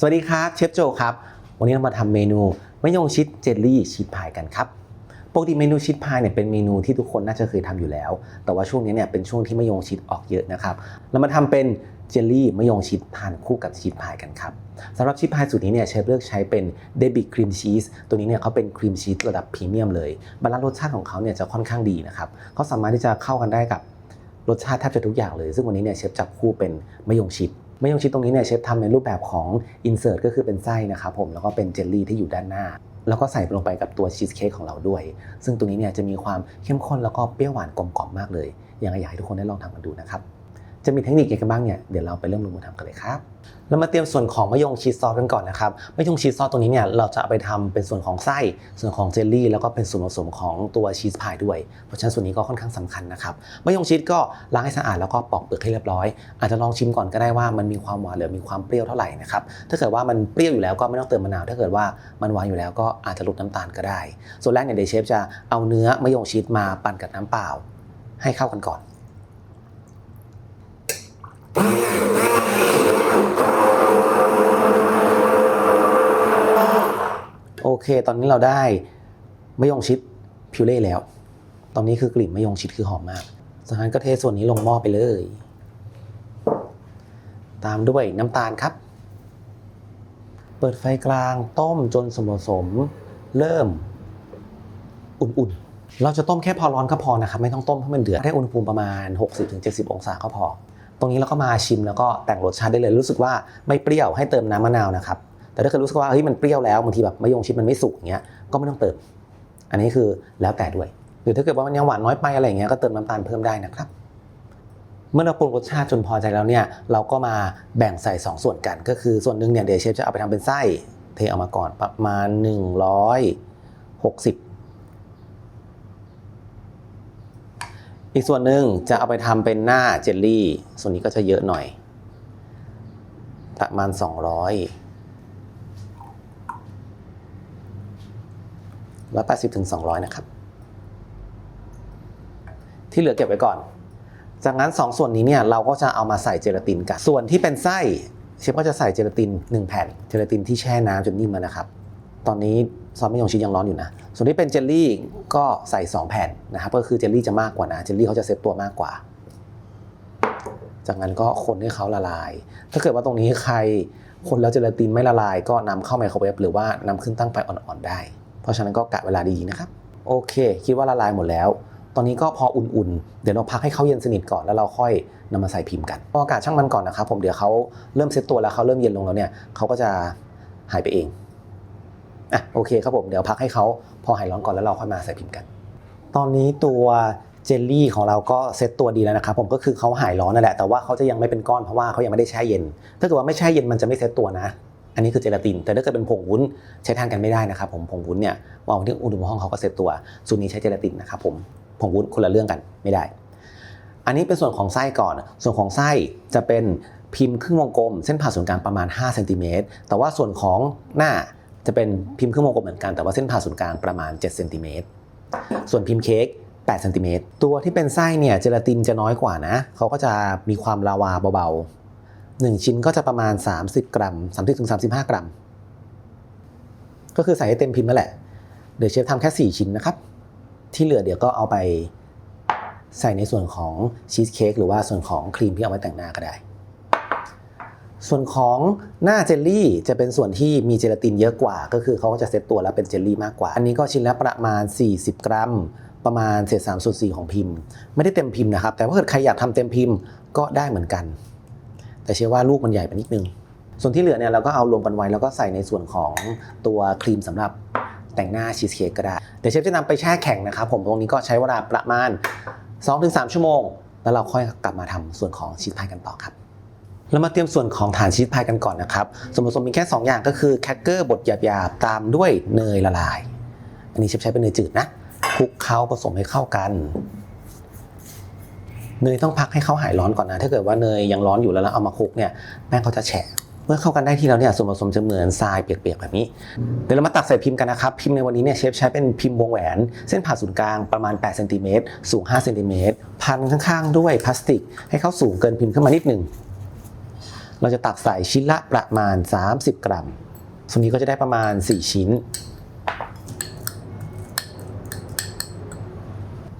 สวัสดีครับเชฟโจครับ วันนี้เรามาทำเมนูมะยงชิดเจลลี่ชีสพายกันครับปกติเมนูชีสพายเนี่ยเป็นเมนูที่ทุกคนน่าจะเคยทำอยู่แล้ว แต่ว่าช่วงนี้เนี่ยเป็นช่วงที่มะยงชิดออกเยอะนะครับเรามาทำเป็นเจลลี่มะยงชิดทานคู่กับชีสพายกันครับสำหรับชีสพายสูตรนี้เนี่ยเชฟเลือกใช้เป็นเดบิครีมชีสตัวนี้เนี่ยเขาเป็นครีมชีสระดับพรีเมียมเลยบรรลัรสชาติของเขาเนี่ยจะค่อนข้างดีนะครับเขาสามารถที่จะเข้ากันได้กับรสชาติแทบจะทุกอย่างเลย ซึ่งวันนี้เนี่ยเชฟจับคู่เป็นมะยงชิด มะยงชิดตรงนี้เนี่ยเชฟทำในรูปแบบของอินเสิร์ตก็คือเป็นไส้นะครับผมแล้วก็เป็นเจลลี่ที่อยู่ด้านหน้า แล้วก็ใส่ลงไปกับตัวชีสเค้กของเราด้วย ซึ่งตรงนี้เนี่ยจะมีความเข้มข้นแล้วก็เปรี้ยวหวานกลมกล่อมมากเลยยังไงอยากให้ทุกคนได้ลองทำกันดูนะครับ จะมีเทคนิคยังไงกันบ้างเนี่ยเดี๋ยวเราไปเริ่มลงมือทำกันเลยครับเรามาเตรียมส่วนของมะยงชีสซอสกันก่อนนะครับมะยงชีสซอสตรงนี้เนี่ยเราจะเอาไปทำเป็นส่วนของไส้ ส่วนของเจลลี่ แล้วก็เป็นส่วนผสมของตัวชีสพายด้วย เพราะฉะนั้นส่วนนี้ก็ค่อนข้างสำคัญนะครับมะยงชิดก็ล้างให้สะอาดแล้วก็ปอกเปลือกให้เรียบร้อย อาจจะลองชิมก่อนก็ได้ว่ามันมีความหวานหรือมีความเปรี้ยวเท่าไหร่นะครับถ้าเกิดว่ามันเปรี้ยวอยู่แล้วก็ไม่ต้องเติมมะนาว ถ้าเกิดว่ามันหวานอยู่แล้วก็อาจจะลดน้ำตาลก็ได้ ส่วนแรกเนี่ยเดยวเชฟจะเอาเนื้อมะยงชิดมาปั่นกับน้ำเปล่า ให้เข้ากันก่อน โอเค ตอนนี้เราได้มะยงชิดพิวเล่แล้ว ตอนนี้คือกลิ่นมะยงชิดคือหอมมากจากนั้นก็เทส่วนนี้ลงหม้อไปเลย ตามด้วยน้ำตาลครับ เปิดไฟกลางต้มจนส่วนผสม เริ่ม อุ่นๆ เราจะต้มแค่พอร้อนก็พอนะครับ ไม่ต้องต้มให้มันเดือดได้อุณหภูมิประมาณ 60-70 องศาก็พอ ตรงนี้เราก็มาชิมแล้วก็แต่งรสชาติได้เลย รู้สึกว่าไม่เปรี้ยวให้เติมน้ำมะนาวนะครับแต่ถ้าเกิดรู้สึกว่าเฮ้ยมันเปรี้ยวแล้วบางทีแบบมะยงชิดมันไม่สุกอย่างเงี้ยก็ไม่ต้องเติม อันนี้คือแล้วแต่ด้วย หรือถ้าเกิดว่ามันยังหวานน้อยไปอะไรอย่างเงี้ยก็เติมน้ำตาลเพิ่มได้นะครับเมื่อเราปรุงรสชาติจนพอใจแล้วเนี่ยเราก็มาแบ่งใส่ 2 ส่วนกัน ก็คือส่วนหนึ่งเนี่ยเดี๋ยวเชฟจะเอาไปทำเป็นไส้เทออกมาก่อนประมาณ 160 อีกส่วนหนึ่งจะเอาไปทำเป็นหน้าเจลลี่ ส่วนนี้ก็จะเยอะหน่อย ประมาณ 200 180ถึง200 นะครับ ที่เหลือเก็บไว้ก่อน จากนั้น 2 ส่วนนี้เนี่ยเราก็จะเอามาใส่เจลาตินกัน ส่วนที่เป็นไส้เชฟก็จะใส่เจลาติน 1 แผ่น เจลาตินที่แช่น้ำจนนิ่มแล้วนะครับ ตอนนี้ ซอสมะยงชิดยังร้อนอยู่นะ ส่วนที่เป็นเจลลี่ก็ใส่ 2 แผ่นนะครับ ก็คือเจลลี่จะมากกว่านะ เจลลี่เขาจะเซตตัวมากกว่า จากนั้นก็คนให้เขาละลาย ถ้าเกิดว่าตรงนี้ใครคนแล้วเจลาตินไม่ละลาย ก็นำเข้าไมโครเวฟหรือว่านำขึ้นตั้งไฟอ่อนๆได้ เพราะฉะนั้นก็กะเวลาดีๆนะครับ โอเค คิดว่าละลายหมดแล้ว ตอนนี้ก็พออุ่นๆ เดี๋ยวเราพักให้เขาเย็นสนิทก่อนแล้วเราค่อยนำมาใส่พิมพ์กันพออากาศช่างมันก่อนนะครับผม เดี๋ยวเขาเริ่มเซตตัวแล้วเขาเริ่มเย็นลงแล้วเนี่ยเขาก็จะหายไปเอง อะโอเคครับผมเดี๋ยวพักให้เขาพอหายร้อนก่อนแล้วเราค่อยมาใส่พิมพ์กัน ตอนนี้ตัวเจลลี่ของเราก็เซตตัวดีแล้วนะครับผมก็คือเขาหายร้อนนั่นแหละแต่ว่าเขาจะยังไม่เป็นก้อนเพราะว่าเขายังไม่ได้แช่เย็น ถ้าเกิดว่าไม่แช่เย็นมันจะไม่เซตตัวนะ อันนี้คือเจลาติน แต่ถ้าเกิดเป็นผงวุ้นใช้ทานกันไม่ได้นะครับผมผงวุ้นเนี่ยวางไว้ที่อุณหภูมิห้องเขาก็เซตตัวส่วนนี้ใช้เจลาตินนะครับผมผงวุ้นคนละเรื่องกันไม่ได้ อันนี้เป็นส่วนของไส้ก่อน ส่วนของไส้จะเป็นพิมพ์ครึ่งวงกลม เส้นผ่าศูนย์กลางประมาณ5เซนติเมตรแต่ว่าส่วนของหน้า จะเป็นพิมพ์เครึ่องวงกลมเหมือนกันแต่ว่าเส้นผ่าศูนย์กลางประมาณ7เซนติเมตรส่วนพิมพ์เค้ก8เซนติเมตรตัวที่เป็นไส้เนี่ยเจลาตินจะน้อยกว่านะเขาก็จะมีความลาวาเบาๆ 1 ชิ้นก็จะประมาณ 30 กรัม 30-35 กรัม ก็คือใส่ให้เต็มพิมพ์นั่นแหละ เดี๋ยวเชฟทำแค่ 4 ชิ้นนะครับ ที่เหลือเดี๋ยวก็เอาไปใส่ในส่วนของชีสเค้กหรือว่าส่วนของครีมที่เอาไว้แต่งหน้าก็ได้ ส่วนของหน้าเจลลี่จะเป็นส่วนที่มีเจลาตินเยอะกว่า ก็คือเขาก็จะเซตตัวแล้วเป็นเจลลี่มากกว่า อันนี้ก็ชิ้นละประมาณ 40 กรัม ประมาณเศษ3ส่วน4ของพิมพ์ ไม่ได้เต็มพิมพ์นะครับ แต่ถ้าเกิดใครอยากทำเต็มพิมพ์ก็ได้เหมือนกัน แต่เชื่อว่าลูกมันใหญ่ไปนิดนึง ส่วนที่เหลือเนี่ยเราก็เอารวมกันไว้แล้วก็ใส่ในส่วนของตัวครีมสำหรับแต่งหน้าชีสเค้กก็ได้ เดี๋ยวเชฟจะนำไปแช่แข็งนะครับผมตรงนี้ก็ใช้เวลาประมาณ 2-3 ชั่วโมง แล้วเราค่อยกลับมาทำส่วนของชีสพายกันต่อครับ เรามาเตรียมส่วนของฐานชีสพายกันก่อนนะครับ ส่วนผสมมีแค่ 2 อย่างก็คือแครกเกอร์บดหยาบๆ ตามด้วยเนยละลาย อันนี้เชฟใช้เป็นเนยจืดนะคลุกเคล้าผสมให้เข้ากัน เนยต้องพักให้เขาหายร้อนก่อนนะ ถ้าเกิดว่าเนยยังร้อนอยู่แล้วเราเอามาคลุกเนี่ยแป้งเขาจะแฉะเมื่อเข้ากันได้ที่แล้วเนี่ยส่วนผสมจะเหมือนทรายเปียกๆแบบนี้ เดี๋ยวเรามาตักใส่พิมพ์กันนะครับ พิมพ์ในวันนี้เนี่ยเชฟใช้เป็นพิมพ์วงแหวน เส้นผ่าศูนย์กลางประมาณ8เซนติเมตรสูง5เซนติเมตรพันข้างๆ ด้วยพลาสติก ให้เขาสูงเกินพิมพ์ขึ้นมานิดหนึ่ง เราจะตักใส่ชิ้นละประมาณ 30 กรัมส่วนนี้ก็จะได้ประมาณ 4 ชิ้น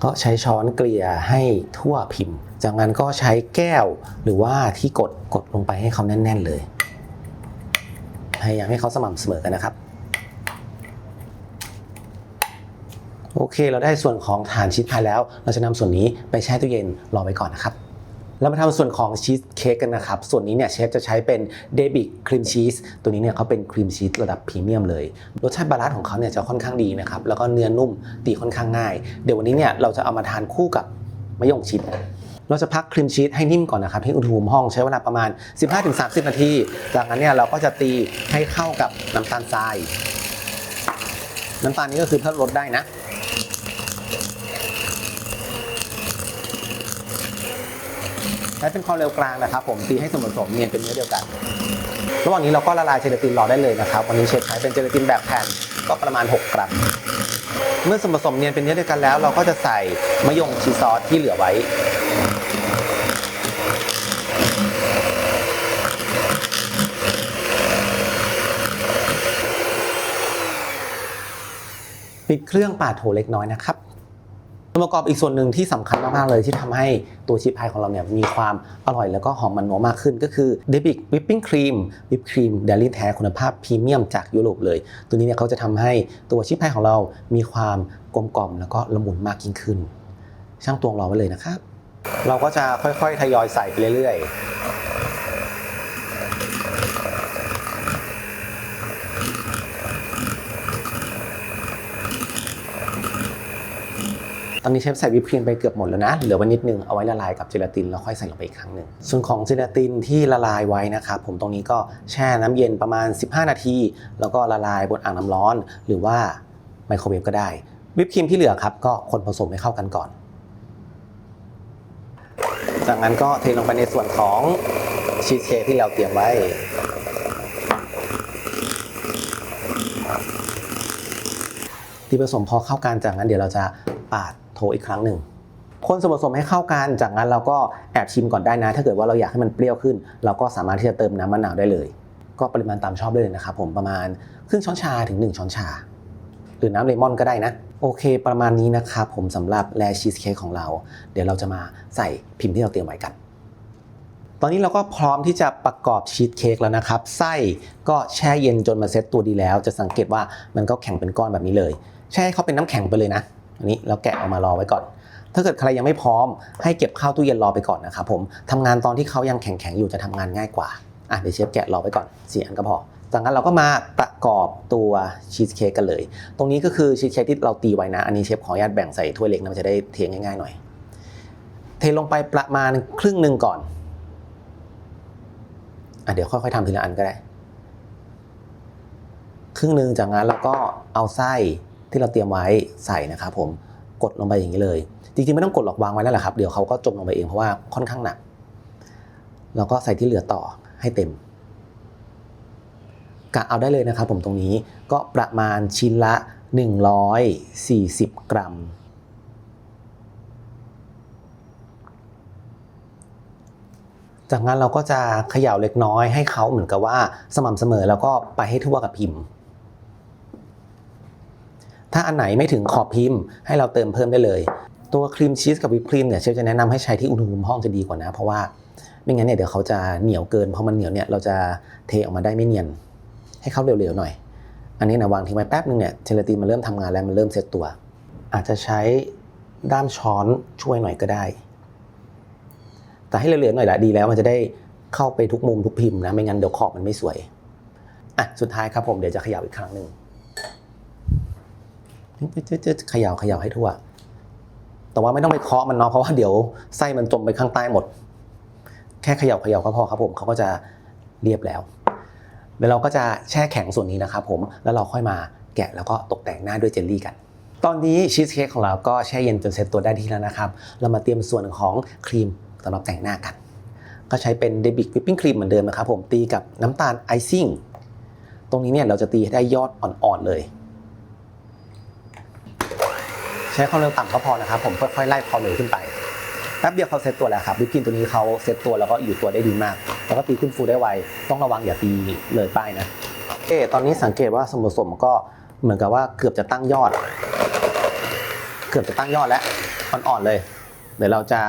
ก็ใช้ช้อนเกลี่ยให้ทั่วพิมพ์ จากนั้นก็ใช้แก้วหรือว่าที่กดกดลงไปให้เขาแน่น ๆเลย พยายามให้เขาสม่ำเสมอกันนะครับ โอเค เราได้ส่วนของฐานชีสพายแล้ว เราจะนำส่วนนี้ไปแช่ตู้เย็นรอไว้ก่อนนะครับ เรามาทำส่วนของชีสเค้กกันนะครับ ส่วนนี้เนี่ยเชฟจะใช้เป็นเดบิกครีมชีสตัวนี้เนี่ยเขาเป็นครีมชีสระดับพรีเมียมเลย รสชาติบาลานซ์ของเขาเนี่ยจะค่อนข้างดีนะครับ แล้วก็เนื้อนุ่มตีค่อนข้างง่าย เดี๋ยววันนี้เนี่ยเราจะเอามาทานคู่กับมะยงชิดเราจะพักครีมชีสให้นิ่มก่อนนะครับที่อุณหภูมิห้องใช้เวลาประมาณ 15-30 นาที จากนั้นเนี่ยเราก็จะตีให้เข้ากับน้ำตาลทราย น้ำตาลนี้ก็คือเพิ่มรสได้นะ ช้เป็นความเร็วกลางนะครับ ผมตีให้ส่วนผสมเนียนเป็นเนื้อเดียวกัน ระหว่างนี้เราก็ละลายเจลาตินรอได้เลยนะครับ วันนี้เชฟใช้เป็นเจลาตินแบบแผ่นก็ประมาณ 6 กรัม เมื่อส่วนผสมเนียนเป็นเนื้อเดียวกันแล้ว เราก็จะใส่มะยงชีซอสที่เหลือไว้ปิดเครื่องปาดโถเล็กน้อยนะครับ องค์ประกอบอีกส่วนหนึ่งที่สำคัญมากๆเลยที่ทำให้ตัวชีสพายของเราเนี่ยมีความอร่อยแล้วก็หอมมันนัวมากขึ้น ก็คือเดบิกวิปปิ้งครีมวิปครีมเดลี่แท้คุณภาพพรีเมียมจากยุโรปเลย ตัวนี้เนี่ยเขาจะทำให้ตัวชีสพายของเรามีความกลมกล่อมแล้วก็ละมุนมากยิ่งขึ้น ช่างตวงรอไว้เลยนะครับ เราก็จะค่อยๆทยอยใส่ไปเรื่อยๆ อนนี้เชฟใส่วิปครีมไปเกือบหมดแล้วนะ เหลือไว้นิดนึงเอาไว้ละลายกับเจลาตินแล้วค่อยใส่ลงไปอีกครั้งหนึ่ง ส่วนของเจลาตินที่ละลายไว้นะครับผมตรงนี้ก็แช่น้ำเย็นประมาณ 15 นาที แล้วก็ละลายบนอ่างน้ำร้อน หรือว่าไมโครเวฟก็ได้ วิปครีมที่เหลือครับก็คนผสมให้เข้ากันก่อน จากนั้นก็เทลงไปในส่วนของชีสเค้กที่เราเตรียมไว้ที่ผสมพอเข้ากันจากนั้นเดี๋ยวเราจะปาด โถอีกครั้งหนึ่งคนส่วนผสมให้เข้ากัน จากนั้นเราก็แอบชิมก่อนได้นะ ถ้าเกิดว่าเราอยากให้มันเปรี้ยวขึ้น เราก็สามารถที่จะเติมน้ำมะนาวได้เลย ก็ปริมาณตามชอบได้เลยนะครับผมประมาณครึ่งช้อนชาถึง 1 ช้อนชา หรือน้ำเลมอนก็ได้นะ โอเค ประมาณนี้นะครับผมสำหรับแลชีสเค้กของเรา เดี๋ยวเราจะมาใส่พิมพ์ที่เราเตรียมไว้กัน ตอนนี้เราก็พร้อมที่จะประกอบชีสเค้กแล้วนะครับ ไส้ก็แช่เย็นจนมาเซ็ตตัวดีแล้ว จะสังเกตว่ามันก็แข็งเป็นก้อนแบบนี้เลย แช่ให้เขาเป็นน้ำแข็งไปเลยนะ อันนี้เราแกะออกมารอไว้ก่อน ถ้าเกิดใครยังไม่พร้อม ให้เก็บข้าวตู้เย็นรอไปก่อนนะครับผมทำงานตอนที่เขายังแข็งๆอยู่จะทำงานง่ายกว่าอะเดี๋ยวเชฟแกะรอไว้ก่อนสี่อันก็พอจากนั้นเราก็มาประกอบตัวชีสเค้กกันเลย ตรงนี้ก็คือชีสเค้กที่เราตีไว้นะ อันนี้เชฟขออนุญาตแบ่งใส่ถ้วยเล็กนะมันจะได้เทง่ายๆหน่อย เทลงไปประมาณครึ่งหนึ่งก่อนอะเดี๋ยวค่อยๆทำทีละอันก็ได้ ครึ่งหนึ่งจากนั้นเราก็เอาไส้ ที่เราเตรียมไว้ใส่นะครับผมกดลงไปอย่างนี้เลย จริงๆไม่ต้องกดหรอกวางไว้นั่นแหละครับ เดี๋ยวเขาก็จมลงไปเองเพราะว่าค่อนข้างหนัก แล้วก็ใส่ที่เหลือต่อให้เต็มกะเอาได้เลยนะครับผมตรงนี้ก็ประมาณชิ้นละ 140 กรัม จากนั้นเราก็จะเขย่าเล็กน้อยให้เขาเหมือนกับว่าสม่ำเสมอแล้วก็ไปให้ทั่วกับพิมพ์ ถ้าอันไหนไม่ถึงขอบพิมพ์ ให้เราเติมเพิ่มได้เลย ตัวครีมชีสกับวิปครีมเนี่ยเชฟจะแนะนำให้ใช้ที่อุณหภูมิห้องจะดีกว่านะ เพราะว่าไม่งั้นเนี่ยเดี๋ยวเขาจะเหนียวเกินเพอมันเหนียวเนี่ยเราจะเทออกมาได้ไม่เนียน ให้เขาเหลวๆหน่อย อันนี้นะวางทิ้งไว้แป๊บนึงเนี่ยเจลาตินมันเริ่มทำงานแล้วมันเริ่มเซตตัว อาจจะใช้ด้ามช้อนช่วยหน่อยก็ได้ แต่ให้เหลือๆหน่อยละดีแล้วมันจะได้เข้าไปทุกมุมทุกพิมพ์นะไม่งั้นเดี๋ยวขอบมันไม่สวยอะสุดท้ายครับผมเดี๋ยวจะขย่าอีกครั้งหนึ่ง จะเขย่าเขย่าให้ทั่ว แต่ว่าไม่ต้องไปเคาะมันเนาะเพราะว่าเดี๋ยวไส้มันจมไปข้างใต้หมด แค่เขย่าเขย่าก็พอครับผมเขาก็จะเรียบแล้วเดี๋ยวเราก็จะแช่แข็งส่วนนี้นะครับผมแล้วเราค่อยมาแกะแล้วก็ตกแต่งหน้าด้วยเจลลี่กัน ตอนนี้ชีสเค้กของเราก็แช่เย็นจนเซ็ตตัวได้ที่แล้วนะครับ เรามาเตรียมส่วนของครีมสำหรับแต่งหน้ากัน ก็ใช้เป็นเดบิกวิปปิ้งครีมเหมือนเดิมนะครับผมตีกับน้ำตาลไอซิ่งตรงนี้เนี่ยเราจะตีให้ได้ยอดอ่อนๆเลย ใช้ความเร็วต่ำก็พอนะครับ ผมค่อยๆไล่ความเร็วขึ้นไปแป๊บเดียวเขาเซตตัวแล้วครับวิปครีมตัวนี้เขาเซตตัวแล้วก็อยู่ตัวได้ดีมาก แล้วก็ตีขึ้นฟูได้ไวต้องระวังอย่าตีเลยป้ายนะโอเคตอนนี้สังเกตว่าสมผสมก็เหมือนกับว่าเกือบจะตั้งยอด เกือบจะตั้งยอดแล้วอ่อนๆเลย เดี๋ยวเราจะ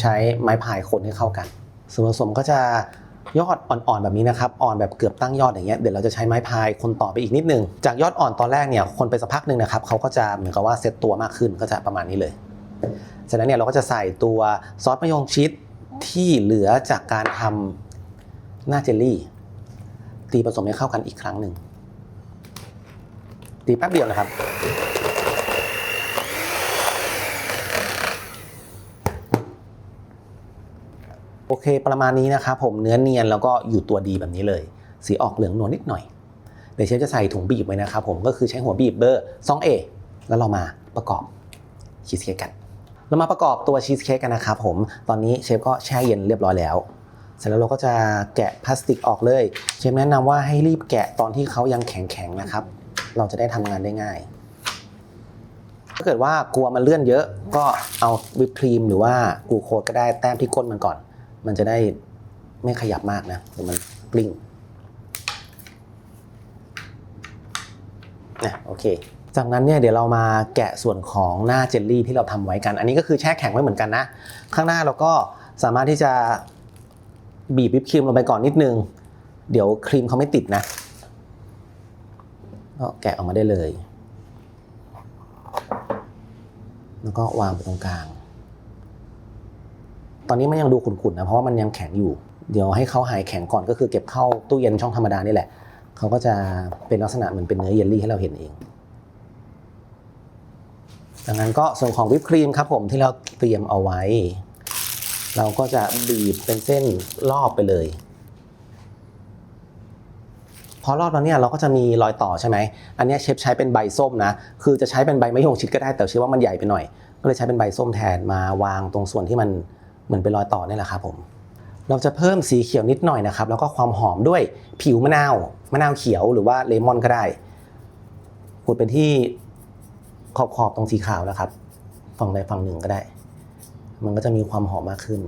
ใช้ไม้พายคนให้เข้ากันส่วนผสมก็จะ ยอดอ่อนๆแบบนี้นะครับอ่อนแบบเกือบตั้งยอดอย่างเงี้ยเดี๋ยวเราจะใช้ไม้พายคนต่อไปอีกนิดนึงจากยอดอ่อนตอนแรกเนี่ยคนไปสักพักหนึ่งนะครับเขาก็จะเหมือนกับว่าเซตตัวมากขึ้นก็จะประมาณนี้เลยเสร็จแล้วเนี่ยเราก็จะใส่ตัวซอสมะยงชิดที่เหลือจากการทำหน้าเจลลี่ ตีผสมให้เข้ากันอีกครั้งหนึ่งตีแป๊บเดียวนะครับ โอ เคประมาณนี้นะครับผมเนื้อเนียนแล้วก็อยู่ตัวดีแบบนี้เลย สีออกเหลืองนวลนิดหน่อย เดี๋ยวเชฟจะใส่ถุงบีบไว้นะครับผมก็คือใช้หัวบีบเบอร์ 2A แล้วเรามาประกอบชีสเค้กกัน เรามาประกอบตัวชีสเค้กกันนะครับผมตอนนี้เชฟก็แช่เย็นเรียบร้อยแล้วเสร็จแล้วเราก็จะแกะพลาสติกออกเลย เชฟแนะนำว่าให้รีบแกะตอนที่เขายังแข็งๆนะครับ เราจะได้ทำงานได้ง่าย ถ้าเกิดว่ากลัวมันเลื่อนเยอะ ก็เอาวิปครีมหรือว่ากูโคดก็ได้แต้มที่ก้นมันก่อน มันจะได้ไม่ขยับมากนะเดี๋ยวมันกลิ้งนะโอเคจากนั้นเนี่ยเดี๋ยวเรามาแกะส่วนของหน้าเจลลี่ที่เราทำไว้กัน อันนี้ก็คือแช่แข็งไว้เหมือนกันนะ ข้างหน้าเราก็สามารถที่จะบีบวิปครีมลงไปก่อนนิดนึง เดี๋ยวครีมเขาไม่ติดนะก็แกะออกมาได้เลย แล้วก็วางไปตรงกลาง ตอนนี้มันยังดูขุ่นๆนะเพราะว่ามันยังแข็งอยู่ เดี๋ยวให้เขาหายแข็งก่อนก็คือเก็บเข้าตู้เย็นช่องธรรมดานี่แหละเขาก็จะเป็นลักษณะเหมือนเป็นเนื้อเยลลี่ให้เราเห็นเองดังนั้นก็ส่วนของวิปครีมครับผมที่เราเตรียมเอาไว้ เราก็จะบีบเป็นเส้นรอบไปเลย พอรอบแล้วเนี่ยเราก็จะมีรอยต่อใช่ไหมอันนี้เชฟใช้เป็นใบส้มนะ คือจะใช้เป็นใบไมะยงชิดก็ได้แต่เชฟว่ามันใหญ่ไปหน่อย ก็เลยใช้เป็นใบส้มแทนมาวางตรงส่วนที่มัน เหมือนเป็นรอยต่อนี่แหละครับผมเราจะเพิ่มสีเขียวนิดหน่อยนะครับ แล้วก็ความหอมด้วยผิวมะนาวมะนาวเขียวหรือว่าเลมอนก็ได้ขูดเป็นที่ขอบๆตรงสีขาวนะครับ ฝั่งใดฝั่งหนึ่งก็ได้ มันก็จะมีความหอมมากขึ้น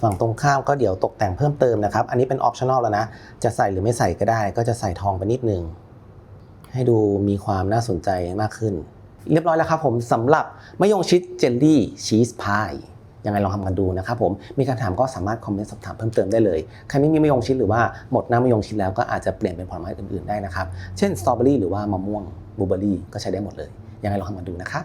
ฝั่งตรงข้ามก็เดี๋ยวตกแต่งเพิ่มเติมนะครับ อันนี้เป็นออปชั่นอลแล้วนะ จะใส่หรือไม่ใส่ก็ได้ ก็จะใส่ทองไปนิดนึง ให้ดูมีความน่าสนใจมากขึ้น เรียบร้อยแล้วครับผมสำหรับมะยงชิดเจลลี่ชีสพายยังไงลองทำกันดูนะครับผมมีคำถามก็สามารถคอมเมนต์สอบถามเพิ่มเติมได้เลยใครไม่มีมะยงชิดหรือว่าหมดน้ำมะยงชิดแล้วก็อาจจะเปลี่ยนเป็นผลไม้อื่นๆได้นะครับเช่นสตรอเบอรี่หรือว่ามะม่วงบลูเบอรี่ก็ใช้ได้หมดเลยยังไงลองทำกันดูนะครับ